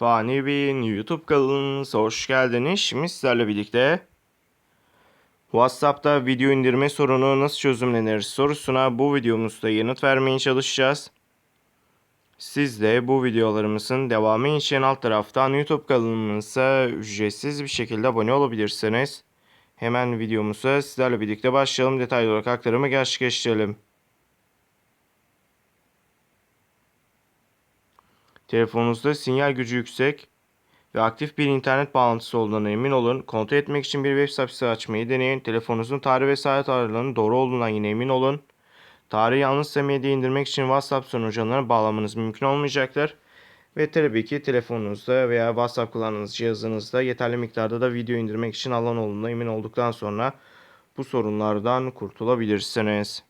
Fani Bey'in YouTube kanalınıza hoş geldiniz. Şimdi sizlerle birlikte WhatsApp'ta video indirme sorunu nasıl çözümlenir sorusuna bu videomuzda yanıt vermeye çalışacağız. Siz de bu videolarımızın devamı için alt taraftan YouTube kanalımıza ücretsiz bir şekilde abone olabilirsiniz. Hemen videomuza sizlerle birlikte başlayalım. Detaylı olarak aktarımı gerçekleştirelim. Telefonunuzda sinyal gücü yüksek ve aktif bir internet bağlantısı olduğuna emin olun. Kontrol etmek için bir web sayfası açmayı deneyin. Telefonunuzun tarih ve saat aralarının doğru olduğundan yine emin olun. Tarihi yalnızca medya indirmek için WhatsApp sunucularına bağlamanız mümkün olmayacaktır. Ve tabii ki telefonunuzda veya WhatsApp kullandığınız cihazınızda yeterli miktarda da video indirmek için alan olduğuna emin olduktan sonra bu sorunlardan kurtulabilirsiniz.